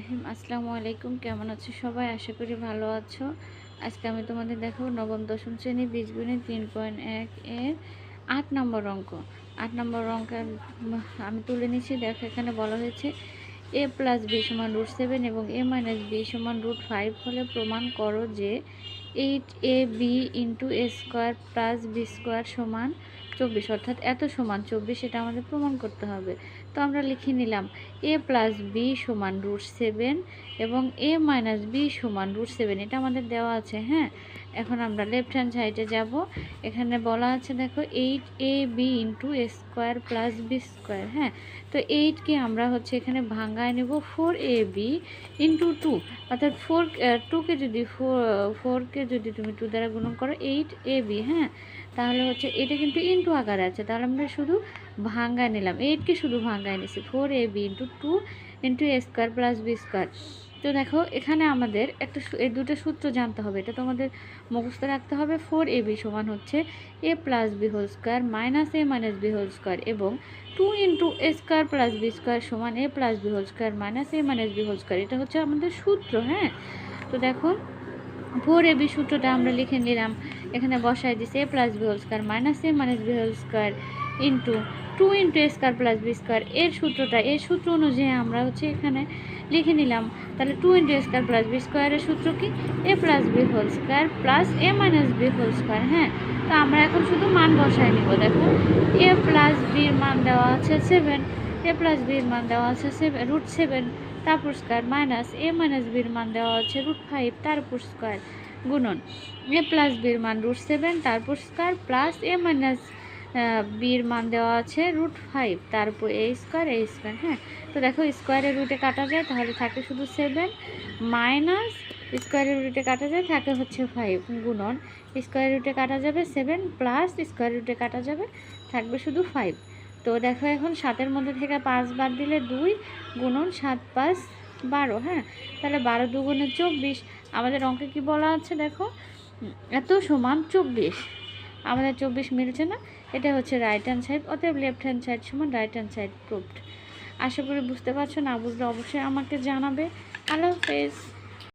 রহিম, আসসালামু আলাইকুম। কেমন আছো সবাই? আশা করি ভালো আছো। আজকে আমি তোমাদের দেখাবো নবম, দশম শ্রেণি বীজগণিত তিন পয়েন্ট এক এর আট নম্বর অঙ্ক। আট নম্বর অঙ্ক আমি তুলে নিচ্ছি। দেখো, এখানে বলা হয়েছে এ প্লাস বি সমান রুট সেভেন এবং এ মাইনাস বি সমান রুট ফাইভ। হলে প্রমাণ করো যে eight A B into A square plus B square সমান চব্বিশ অর্থাৎ এত সমান চব্বিশ, এটা আমাদের প্রমাণ করতে হবে। তো আমরা লিখে নিলাম, এ প্লাস বি সমান রুট সেভেন এবং এ মাইনাস বি সমান রুট সেভেন, এটা আমাদের দেওয়া আছে হ্যাঁ? এখন আমরা লেফট হ্যান্ড সাইডে যাব, এখানে বলা আছে, দেখো eight A B into A square plus B square হ্যাঁ? তো এইটকে আমরা হচ্ছে এখানে ভাঙায় নেব four A B into two অর্থাৎ ফোর টুকে যদি ফোর ফোরকে যদি তুমি টু দ্বারা গুণন করো এইট এ বি হ্যাঁ? তাহলে হচ্ছে এটা কিন্তু ইন্টু আকারে আছে। তাহলে আমরা শুধু ভাঙ্গায় নিলাম। এইটকে শুধু ভাঙ্গায় নিছি। Four A B into two into A square plus B square তো দেখো, এখানে আমাদের একটা এই দুটো সূত্র জানতে হবে। এটা তোমাদের মুখস্থ রাখতে হবে। ফোর এ বি সমান হচ্ছে A plus B whole square minus A minus B whole square এবং two into A square plus B square সমান A plus B whole square minus A minus B whole square এটা হচ্ছে আমাদের সূত্র হ্যাঁ? তো দেখো ফোর এ বি সূত্রটা আমরা লিখে নিলাম। এখানে বসায় দিছে A plus B whole square minus A minus B whole square into two into A square plus B square এর সূত্রটা, এর সূত্র অনুযায়ী আমরা হচ্ছে এখানে লিখে নিলাম। তাহলে two into A square plus B স্কোয়ারের সূত্র কি? A plus B whole square plus A minus B whole square হ্যাঁ? তো আমরা এখন শুধু মান বসায় নিব, দেখো। এ প্লাস বির মান দেওয়া আছে সেভেন এ প্লাস বির মান দেওয়া আছে সেভেন রুট সেভেন তারপর স্কোয়ার মাইনাস এ মাইনাস বির মান দেওয়া আছে রুট ফাইভ তারপর স্কোয়ার গুণন। এ প্লাস বির মান রুট সেভেন তারপর স্কোয়ার প্লাস এ মাইনাস বির মান দেওয়া আছে রুট ফাইভ তারপর এ স্কোয়ার এ স্কোয়ার হ্যাঁ? তো দেখো স্কোয়ারের রুটে কাটা যায়, তাহলে থাকে শুধু সেভেন মাইনাস স্কোয়ারের রুটে কাটা যায়, থাকে হচ্ছে ফাইভ গুণন। স্কোয়ার রুটে কাটা যাবে সেভেন প্লাস স্কোয়ার রুটে কাটা যাবে, থাকবে শুধু ফাইভ তো দেখো এখন সাতের মধ্যে থেকে পাঁচ বাদ দিলে দুই, গুণন সাত পাঁচ বারো হ্যাঁ? তাহলে বারো দুগুণে চব্বিশ। আমাদের অঙ্কে কি বলা আছে দেখো? এত সমান চব্বিশ। আমাদের চব্বিশ মিলছে না। এটা হচ্ছে রাইট হ্যান্ড সাইড অতএব লেফট হ্যান্ড সাইড সমান রাইট হ্যান্ড সাইড প্রুফড আশা করি বুঝতে পারছ, না বুঝলে অবশ্যই আমাকে জানাবে। আল্লাহ হাফেজ।